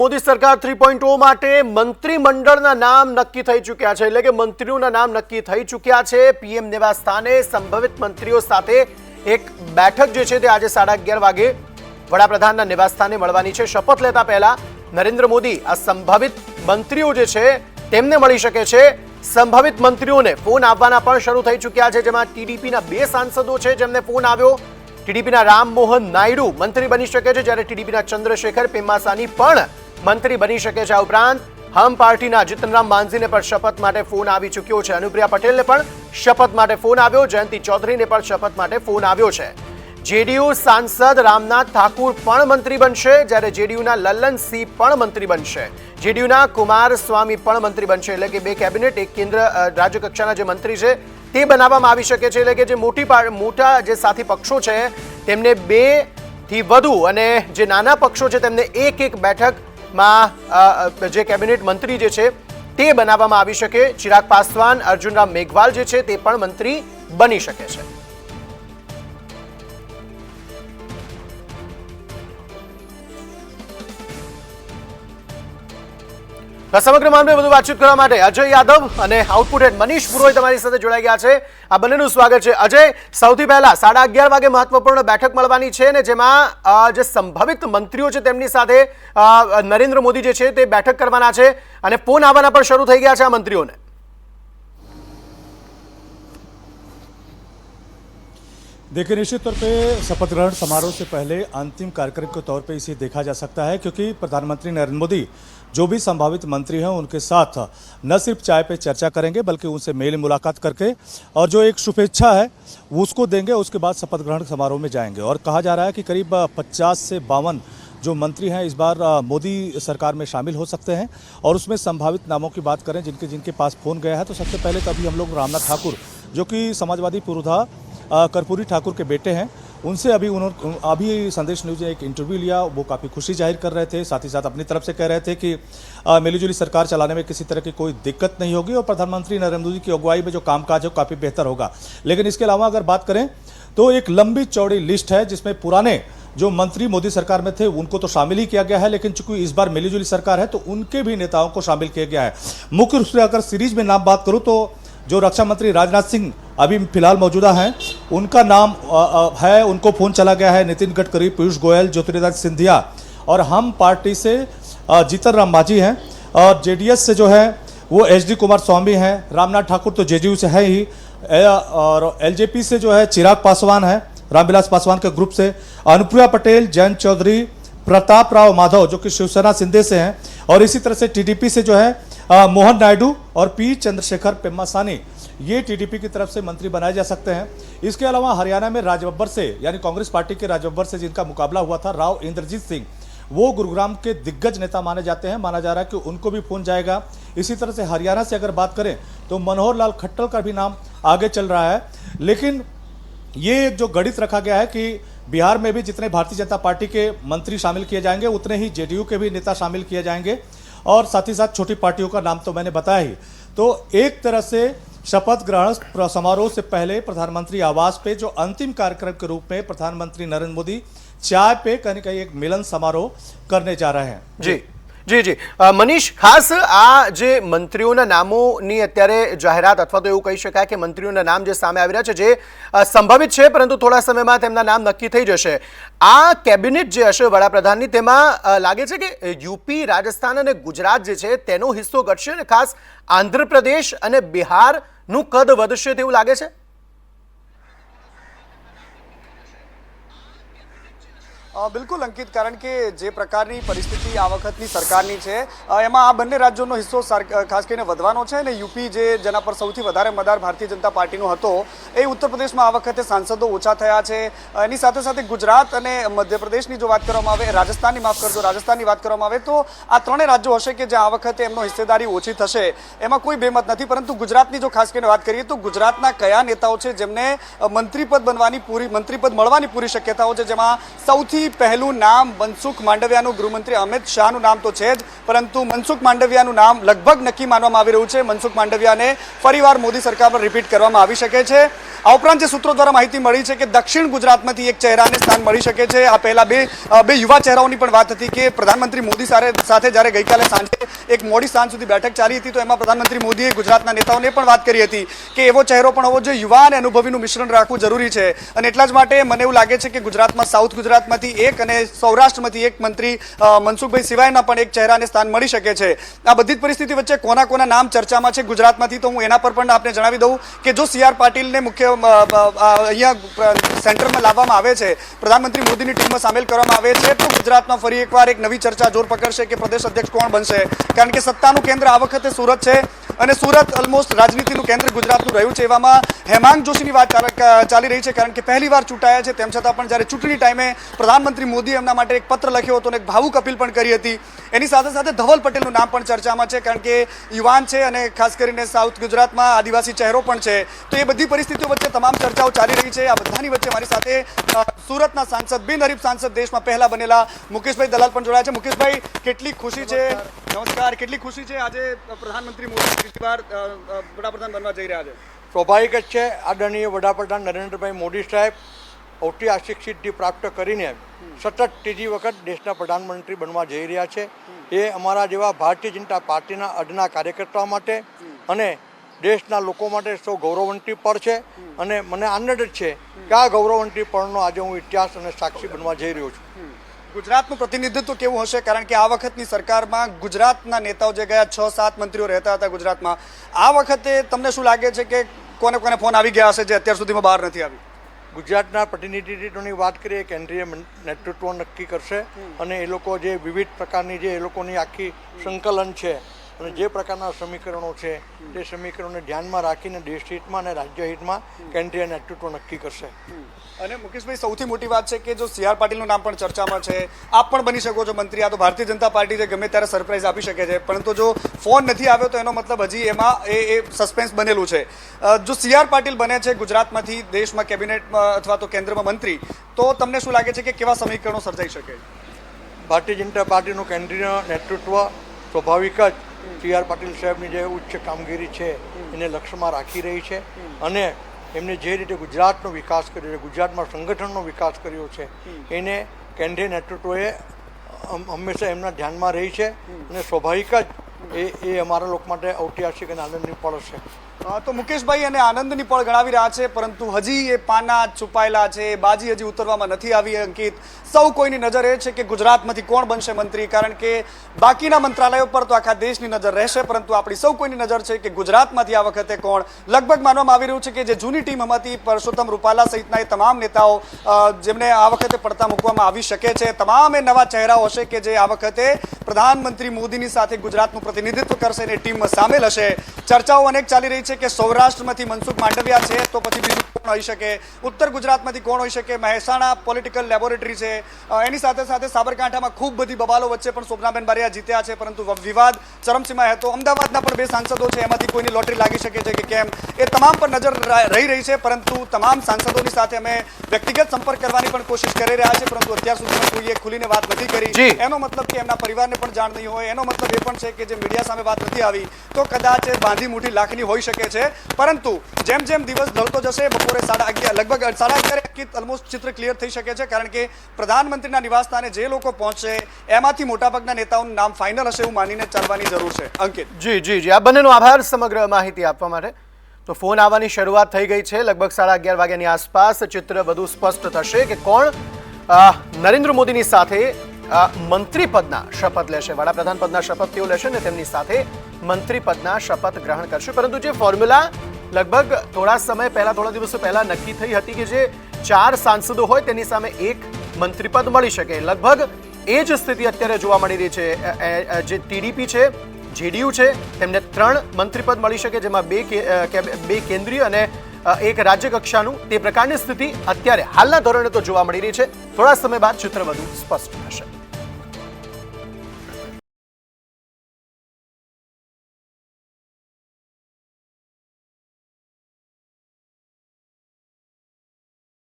મોદી સરકાર three point ઓ માટે મંત્રીમંડળના નામ નક્કી થઈ ચૂક્યા છે. એટલે કે મંત્રીઓના નામ નક્કી થઈ ચૂક્યા છે. પીએમ નિવાસ સ્થાને સંભવિત મંત્રીઓ સાથે એક બેઠક જે છે તે આજે સાડા અગિયાર વાગે વડાપ્રધાનના નિવાસ સ્થાને મળવાની છે. શપથ લેતા પહેલા નરેન્દ્ર મોદી આ સંભવિત મંત્રીઓ જે છે તેમને મળી શકે છે. સંભવિત મંત્રીઓને ફોન આવવાના પણ શરૂ થઈ ચૂક્યા છે. જેમાં ટીડીપીના બે સાંસદો છે જેમને ફોન આવ્યો. ટીડીપીના રામમોહન નાયડુ મંત્રી બની શકે છે. જ્યારે ટીડીપીના ચંદ્રશેખર પેમાસાની પણ મંત્રી બની શકે છે આ ઉપરાંત, હમ પાર્ટીના જીતનરામ માંઝીને પણ શપથ માટે ફોન આવી ચૂક્યો છે. અનુપ્રિયા પટેલને પણ શપથ માટે ફોન આવ્યો. જયંતિ ચૌધરીને પણ શપથ માટે ફોન આવ્યો છે. જેડીયુ સાંસદ રામનાથ ઠાકુર પણ મંત્રી બનશે, જ્યારે જેડીયુના લલ્લનસિંહ પણ મંત્રી બનશે. જેડીયુના કુમાર સ્વામી પણ મંત્રી બનશે, એટલે કે બે કેબિનેટ, એક કેન્દ્ર રાજ્ય કક્ષાના જે મંત્રી છે, તે બનાવવામાં આવી શકે છે. એટલે કે જે મોટી મોટા જે સાથી પક્ષો છે, તેમને બેથી વધુ અને જે નાના પક્ષો છે, તેમને એક એક બેઠકમાં અ, જે કેબિનેટ મંત્રી જે છે તે બનાવવામાં આવી શકે. ચિરાગ પાસવાન અર્જુનરામ મેઘવાલ જે છે તે પણ મંત્રી બની શકે છે. આ સમગ્ર મામલે વધુ વાતચીત કરવા માટે અજય યાદવ અને આઉટપુટ હેડ મનીષ પુરોહિત તમારી સાથે જોડાઈ ગયા છે આ બંનેનું સ્વાગત છે અજય સૌથી પહેલા સાડા અગિયાર વાગે મહત્વપૂર્ણ બેઠક મળવાની છે ને જેમાં અ, જે સંભવિત મંત્રીઓ છે તેમની સાથે અ, નરેન્દ્ર મોદી જે છે તે બેઠક કરવાના છે અને ફોન આવવાના પણ શરૂ થઈ ગયા છે આ મંત્રીઓને देखिए निश्चित तौर पे शपथ ग्रहण समारोह से पहले अंतिम कार्यक्रम के तौर पे इसे देखा जा सकता है क्योंकि प्रधानमंत्री नरेंद्र मोदी जो भी संभावित मंत्री हैं उनके साथ न सिर्फ़ चाय पे चर्चा करेंगे, बल्कि उनसे मेल मुलाकात करके और जो एक शुभेच्छा है, उसको देंगे, उसके बाद शपथ ग्रहण समारोह में जाएँगे। और कहा जा रहा है कि करीब पचास से बावन जो मंत्री हैं इस बार मोदी सरकार में शामिल हो सकते हैं। और उसमें संभावित नामों की बात करें, जिनके जिनके पास फ़ोन गया है तो सबसे पहले तभी हम लोग रामनाथ ठाकुर, जो कि समाजवादी पुरोधा कर्पूरी ठाकुर के बेटे हैं। उनसे अभी उन्होंने, अभी संदेश न्यूज़ ने एक इंटरव्यू लिया, वो काफ़ी खुशी ज़ाहिर कर रहे थे, साथ ही साथ अपनी तरफ़ से कह रहे थे कि मिलीजुली सरकार चलाने में किसी तरह की कोई दिक्कत नहीं होगी और प्रधानमंत्री नरेंद्र मोदी की अगुवाई में जो कामकाज है काफ़ी बेहतर होगा। लेकिन इसके अलावा अगर बात करें तो एक लंबी चौड़ी लिस्ट है जिसमें पुराने जो मंत्री मोदी सरकार में थे, उनको तो शामिल ही किया गया है, लेकिन चूँकि इस बार मिलीजुली सरकार है तो उनके भी नेताओं को शामिल किया गया है। मुख्य रूप से अगर सीरीज़ में नाम बात करूँ तो जो रक्षा मंत्री राजनाथ सिंह अभी फ़िलहाल मौजूदा हैं उनका नाम अ, अ, है उनको फ़ोन चला गया है नितिन गडकरी पीयूष गोयल ज्योतिरादित्य सिंधिया और हम पार्टी से जीतन राम मांझी हैं। और जेडीएस से जो है वो एच डी कुमार स्वामी हैं रामनाथ ठाकुर तो जेडीयू से है ही और एलजेपी से जो है चिराग पासवान है रामविलास पासवान के ग्रुप से अनुप्रिया पटेल जयंत चौधरी प्रताप राव माधव जो कि शिवसेना सिंधे से हैं और इसी तरह से टीडीपी से जो है मोहन नायडू और पी चंद्रशेखर पेम्मासानी, ये टीडीपी की तरफ़ से मंत्री बनाए जा सकते हैं। इसके अलावा हरियाणा में राजबब्बर से, यानी कांग्रेस पार्टी के राजबब्बर से जिनका मुकाबला हुआ था, राव इंद्रजीत सिंह, वो गुरुग्राम के दिग्गज नेता माने जाते हैं। माना जा रहा है कि उनको भी फ़ोन जाएगा। इसी तरह से हरियाणा से अगर बात करें तो मनोहर लाल खट्टर का भी नाम आगे चल रहा है। लेकिन ये जो गणित रखा गया है कि बिहार में भी जितने भारतीय जनता पार्टी के मंत्री शामिल किए जाएँगे, उतने ही जेडीयू के भी नेता शामिल किए जाएँगे। और साथ ही साथ छोटी पार्टियों का नाम तो मैंने बताया ही। तो एक तरह से शपथ ग्रहण समारोह से पहले प्रधानमंत्री आवास पे जो अंतिम कार्यक्रम के रूप में प्रधानमंत्री नरेंद्र मोदी चाय पे कहीं कहीं एक मिलन समारोह करने जा रहे हैं। જી જી જી. મનીષ, ખાસ આ જે મંત્રીઓના નામોની અત્યારે જાહેરાત, અથવા તો એવું કહી શકાય કે મંત્રીઓના નામ જે સામે આવી રહ્યા છે, જે સંભવિત છે, પરંતુ થોડા સમયમાં તેમના નામ નક્કી થઈ જશે. આ કેબિનેટ જે હશે વડાપ્રધાનની, તેમાં લાગે છે કે યુપી, રાજસ્થાન અને ગુજરાત જે છે, તેનો હિસ્સો ઘટશે અને ખાસ આંધ્રપ્રદેશ અને બિહારનું કદ વધશે તેવું લાગે છે? બિલકુલ, અંકિત. કારણ કે જે પ્રકારની પરિસ્થિતિ આ વખતની સરકારની છે એમાં આ બંને રાજ્યોનો હિસ્સો ખાસ કરીને વધવાનો છે અને યુપી જે જેના પર સૌથી વધારે મદાર ભારતીય જનતા પાર્ટીનો હતો, એ ઉત્તર પ્રદેશમાં આ વખતે સાંસદો ઓછા થયા છે. એની સાથે સાથે ગુજરાત અને મધ્યપ્રદેશની જો વાત કરવામાં આવે, રાજસ્થાનની માફ કરજો, રાજસ્થાનની વાત કરવામાં આવે, તો આ ત્રણેય રાજ્યો હશે કે જ્યાં આ વખતે એમનો હિસ્સેદારી ઓછી થશે. એમાં કોઈ બેમત નથી, પરંતુ ગુજરાતની જો ખાસ કરીને વાત કરીએ, તો ગુજરાતના કયા નેતાઓ છે જેમને મંત્રીપદ બનવાની પૂરી, મંત્રીપદ મળવાની પૂરી શક્યતાઓ છે, જેમાં સૌથી સૌથી પહેલું નામ મનસુખ માંડવિયાનું, ગૃહમંત્રી અમિત શાહનું નામ તો છે જ, પરંતુ મનસુખ માંડવિયાનું નામ લગભગ નક્કી માનવામાં આવી રહ્યું છે. મનસુખ માંડવિયાને ફરીવાર મોદી સરકાર પર રિપીટ કરવામાં આવી શકે છે. આ ઉપરાંત જે સૂત્રો દ્વારા માહિતી મળી છે કે દક્ષિણ ગુજરાતમાંથી એક ચહેરાને સ્થાન મળી શકે છે. આ પહેલા બે બે યુવા ચહેરાઓની પણ વાત હતી કે પ્રધાનમંત્રી મોદી સાથે જ્યારે ગઈકાલે સાંજે એક મોડી સાંજ સુધી બેઠક ચાલી હતી, તો એમાં પ્રધાનમંત્રી મોદીએ ગુજરાતના નેતાઓને પણ વાત કરી હતી કે એવો ચહેરો પણ હોવો જોઈએ. યુવા અને અનુભવીનું મિશ્રણ રાખવું જરૂરી છે. અને એટલા જ માટે મને એવું લાગે છે કે ગુજરાતમાં, સાઉથ ગુજરાતમાંથી એક અને સૌરાષ્ટ્રમાંથી એક મંત્રી મનસુખભાઈ સિવાયના પણ એક ચહેરાને સ્થાન મળી શકે છે. આ બધી જ પરિસ્થિતિ વચ્ચે કોના કોના નામ ચર્ચામાં છે ગુજરાતમાંથી તો હું એના પર પણ આપને જણાવી દઉં કે જો સી આર પાટીલને મુખ્ય અહીંયા સેન્ટરમાં લાવવામાં આવે છે, પ્રધાનમંત્રી મોદીની ટીમમાં સામેલ કરવામાં આવે છે, તો ગુજરાતમાં ફરી એકવાર એક નવી ચર્ચા જોર પકડશે કે પ્રદેશ અધ્યક્ષ કોણ બનશે. કારણ કે સત્તાનું કેન્દ્ર આ વખતે સુરત છે અને સુરત ઓલમોસ્ટ રાજનીતિનું કેન્દ્ર ગુજરાતનું રહ્યું છે. એવામાં હેમાંગ જોશીની વાત ચાલી રહી છે કારણ કે પહેલી વાર ચૂંટાયા છે. તેમ છતાં પણ જ્યારે ચૂંટણી ટાઈમે પ્રધાનમંત્રી મોદી એમના માટે એક પત્ર લખ્યો હતો અને એક ભાવુક અપીલ પણ કરી હતી. એની સાથે સાથે ધવલ પટેલનું નામ પણ ચર્ચામાં છે કારણ કે યુવાન છે અને ખાસ કરીને સાઉથ ગુજરાતમાં આદિવાસી ચહેરો પણ છે. તો એ બધી પરિસ્થિતિઓ વચ્ચે તમામ ચર્ચાઓ ચાલી રહી છે. આ બધાની વચ્ચે મારી સાથે સુરતના સાંસદ બિનહરીફ સાંસદ દેશમાં પહેલા બનેલા મુકેશભાઈ દલાલ પણ જોડાયા છે. મુકેશભાઈ કેટલી ખુશી છે? નમસ્કાર. કેટલી ખુશી છે આજે પ્રધાનમંત્રી મોદી બીજી વાર વડાપ્રધાન બનવા જઈ રહ્યા છે? સ્વાભાવિક જ છે. આદરણીય વડાપ્રધાન નરેન્દ્રભાઈ મોદી સાહેબ ઐતિહાસિક સિદ્ધિ પ્રાપ્ત કરીને સતત ત્રીજી વખત દેશના પ્રધાનમંત્રી બનવા જઈ રહ્યા છે. એ અમારા જેવા ભારતીય જનતા પાર્ટીના અડના કાર્યકર્તાઓ માટે અને દેશના લોકો માટે સૌ ગૌરવવંતી પળ છે. અને મને આનંદ જ છે કે આ ગૌરવવંતી પળનો આજે હું ઇતિહાસ અને સાક્ષી બનવા જઈ રહ્યો છું. ગુજરાતનું પ્રતિનિધિત્વ કેવું હશે? કારણ કે આ વખતની સરકારમાં ગુજરાતના નેતાઓ જે ગયા, છ, સાત મંત્રીઓ રહેતા હતા ગુજરાતમાં. આ વખતે તમને શું લાગે છે કે કોને કોને ફોન આવી ગયા હશે જે અત્યાર સુધીમાં બહાર નથી આવી? ગુજરાતના પ્રતિનિધિત્વની વાત કરીએ કેન્દ્રીય નેતૃત્વ નક્કી કરશે અને એ લોકો જે વિવિધ પ્રકારની જે એ લોકોની આખી સંકલન છે અને જે પ્રકારના સમીકરણો છે તે સમીકરણોને ધ્યાનમાં રાખીને દેશ હિતમાં અને રાજ્ય હિતમાં કેન્દ્રીય નેતૃત્વ નક્કી કરશે. અને મુકેશભાઈ સૌથી મોટી વાત છે કે જો સી આર પાટીલનું નામ પણ ચર્ચામાં છે આપ પણ બની શકો છો મંત્રી. આ તો ભારતીય જનતા પાર્ટી જે ગમે ત્યારે સરપ્રાઈઝ આપી શકે છે. પરંતુ જો ફોન નથી આવ્યો તો એનો મતલબ હજી એમાં એ એ સસ્પેન્સ બનેલું છે. જો સી આર પાટીલ બને છે ગુજરાતમાંથી દેશમાં કેબિનેટમાં અથવા તો કેન્દ્રમાં મંત્રી તો તમને શું લાગે છે કે કેવા સમીકરણો સર્જાઈ શકે? ભારતીય જનતા પાર્ટીનું કેન્દ્રીય નેતૃત્વ સ્વાભાવિક જ સી આર પાટીલ સાહેબની જે ઉચ્ચ કામગીરી છે, એને લક્ષ્યમાં રાખી રહી છે. અને એમને જે રીતે ગુજરાતનો વિકાસ કર્યો છે, ગુજરાતમાં સંગઠનનો વિકાસ કર્યો છે, એને કેન્દ્રીય નેતૃત્વએ હંમેશા એમના ધ્યાનમાં રહી છે. અને સ્વાભાવિક જ એ એ અમારા લોકો માટે ઐતિહાસિક અને આનંદની પળ છે. તો મુકેશભાઈ અને આનંદની પળ ગણાવી રહ્યા છે, પરંતુ હજી એ પાના છુપાયેલા છે, બાજી હજી ઉતરવામાં નથી આવી અંકિત સૌ કોઈની નજર એ છે કે ગુજરાતમાંથી કોણ બનશે મંત્રી, કારણ કે બાકીના મંત્રાલયો પર તો આખા દેશની નજર રહેશે, પરંતુ આપણી સૌ કોઈની નજર છે કે ગુજરાતમાંથી આ વખતે કોણ. લગભગ માનવામાં આવી રહ્યું છે કે જે જૂની ટીમ હતી, પરસોત્તમ રૂપાલા સહિતના એ તમામ નેતાઓ જેમને આ વખતે પડતા મૂકવામાં આવી શકે છે. તમામ નવા ચહેરાઓ હશે કે જે આ વખતે પ્રધાનમંત્રી મોદીની સાથે ગુજરાતનું પ્રતિનિધિત્વ કરશે અને ટીમમાં સામેલ હશે. ચર્ચાઓ અનેક ચાલી રહી છે કે સૌરાષ્ટ્રમાંથી મનસુખ માંડવિયા છે તો પછી બીજું કોણ હોઈ શકે? ઉત્તર ગુજરાતમાંથી કોણ હોઈ શકે? મહેસાણા પોલિટિકલ લેબોરેટરી છે. એની સાથે સાથે સાબરકાંઠામાં ખૂબ બધી બબાલો વચ્ચે પણ શોભનાબેન બારિયા જીત્યા છે પરંતુ વિવાદ ચરમસીમાએ હતો. અમદાવાદના પણ બે સાંસદો છે એમાંથી કોઈની લોટરી લાગી શકે છે કે કેમ? એ તમામ પર નજર રહી રહી છે પરંતુ તમામ સાંસદોની સાથે અમે વ્યક્તિગત સંપર્ક કરવાની પણ કોશિશ કરી રહ્યા છે પરંતુ અત્યાર સુધીમાં કોઈએ ખુલીને વાત નથી કરી. એનો મતલબ કે એમના પરિવારને પણ જાણ નહીં હોય. એનો મતલબ એ પણ છે કે જે મીડિયા સામે વાત નથી આવી તો કદાચ બાંધી મુઠી લાખની હોઈ શકે છે. પરંતુ જેમ જેમ દિવસ ઢળતો જશે, બપોરે સાડા અગિયાર, લગભગ સાડા અગિયાર ઓલમોસ્ટ ચિત્ર ક્લિયર થઈ શકે છે, કારણ કે પ્રધાનમંત્રીના નિવાસસ્થાને જે લોકો પહોંચશે, એમાંથી મોટાભાગના નેતાઓનું નામ ફાઇનલ હશે એવું માનીને ચાલવાની જરૂર છે. અંકિત. જી જી જી. આ બંનેનો આભાર સમગ્ર માહિતી આપવા માટે. તો ફોન આવવાની શરૂઆત થઈ ગઈ છે. લગભગ સાડા અગિયાર વાગ્યાની આસપાસ ચિત્ર બધું સ્પષ્ટ થશે કે કોણ નરેન્દ્ર મોદીની સાથે મંત્રી પદના શપથ લેશે. વડાપ્રધાન પદના શપથ તેઓ લેશે ને તેમની સાથે મંત્રી પદના શપથ ગ્રહણ કરશે. પરંતુ જે ફોર્મ્યુલા લગભગ થોડા સમય પહેલા, થોડા દિવસો પહેલા નક્કી થઈ હતી કે જે ચાર સાંસદો હોય, તેની સામે એક મંત્રીપદ મળી શકે. લગભગ એ જ સ્થિતિ અત્યારે જોવા મળી રહી છે. જે ટીડીપી છે જેડીયુ છે, તેમને ત્રણ મંત્રીપદ મળી શકે, જેમાં બે બે કેન્દ્રીય અને એક રાજ્ય કક્ષાનું તે પ્રકારની સ્થિતિ અત્યારે હાલના ધોરણે તો જોવા મળી રહી છે. થોડા સમય બાદ ચિત્ર વધુ સ્પષ્ટ થશે.